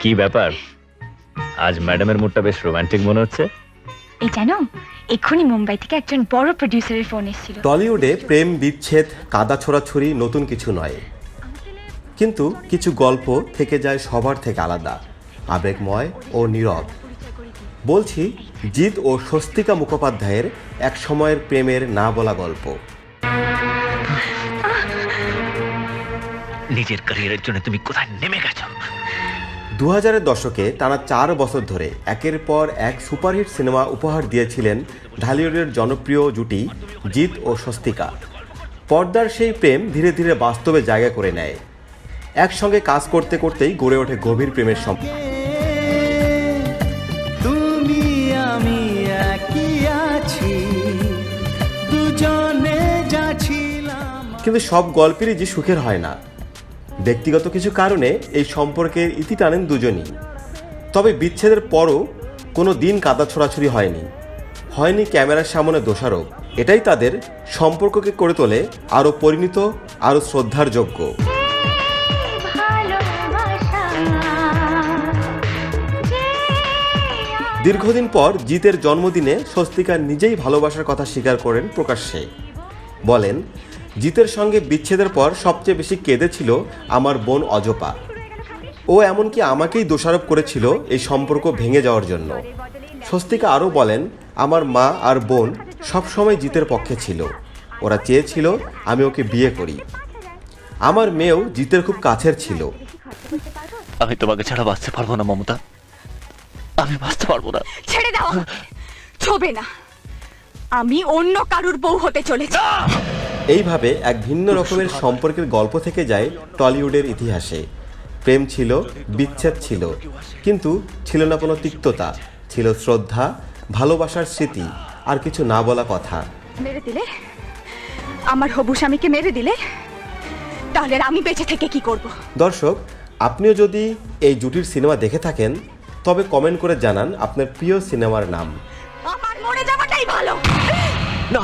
কি ব্যাপার? আজ ম্যাডামের মুডটা বেশ রোমান্টিক মনে হচ্ছে। এই জানো এক্ষুনি মুম্বাই থেকে একজন বড় প্রডিউসারের ফোন এসেছিল। টলিউডে প্রেম বিচ্ছেদ কাদা ছোড়াছুরি নতুন কিছু নয়। কিন্তু কিছু গল্প থেকে যায় সবার থেকে আলাদা। আবেগময় ও নীরব। বলছি জিৎ ও স্বস্তিকা মুখোপাধ্যায়ের এক সময়ের প্রেমের না বলা গল্প। নিজের ক্যারিয়ারের জন্য তুমি কোথায় নেমে গেছো? দু হাজারের দশকে টানা চার বছর ধরে একের পর এক সুপারহিট সিনেমা উপহার দিয়েছিলেন ঢালিউডের জনপ্রিয় জুটি জিৎ ও স্বস্তিকা। পর্দার সেই প্রেম ধীরে ধীরে বাস্তবে জায়গা করে নেয়। একসঙ্গে কাজ করতে করতেই গড়ে ওঠে গভীর প্রেমের সম্পর্ক তুমি আমি একই আছি দুজনে যাচ্ছিলাম কিন্তু সব গল্পেরই যে সুখের হয় না ব্যক্তিগত কিছু কারণে এই সম্পর্কের ইতি টানেন দুজনই। তবে বিচ্ছেদের পরও কোনো দিন কাদা ছোড়াছুরি হয়নি। হয়নি ক্যামেরার সামনে দোষারোপ। এটাই তাদের সম্পর্ককে করে তোলে আরও পরিণত, আরও শ্রদ্ধার যোগ্য। দীর্ঘদিন পর জিতের জন্মদিনে স্বস্তিকা নিজেই ভালোবাসার কথা স্বীকার করেন প্রকাশ্যে। বলেন জিতের সঙ্গে বিচ্ছেদের পর সবচেয়ে বেশি কেঁদেছিল আমার বোন অজপা। ও এমনকি আমাকেই দোষারোপ করেছিল এই সম্পর্ক ভেঙে যাওয়ার জন্য। স্বস্তিকা আরও বলেন আমার মা আর বোন সবসময় জিতের পক্ষে ছিল। ওরা চেয়েছিল আমি ওকে বিয়ে করি। আমার মেয়েও জিতের খুব কাছের ছিল। আমি তোমাকে ছাড়া বাঁচতে পারব না মমতা। আমি বাঁচতে পারব না। ছেড়ে দাও ছবে না। আমি অন্য কারুর বউ হতে চলেছি। এইভাবে এক ভিন্ন রকমের সম্পর্কের গল্প থেকে যায় টলিউডের ইতিহাসে। প্রেম ছিল বিচ্ছেদ ছিল কিন্তু ছিল না কোনো তিক্ততা ছিল শ্রদ্ধা ভালোবাসার স্মৃতি আর কিছু না বলা কথা। মেরে দিলে? আমার হবু স্বামীকে মেরে দিলে? তাহলে আমি বেঁচে থেকে কি করব? দর্শক আপনিও যদি এই জুটির সিনেমা দেখে থাকেন তবে কমেন্ট করে জানান আপনার প্রিয় সিনেমার নাম। আমার মরে যাওয়াটাই ভালো। না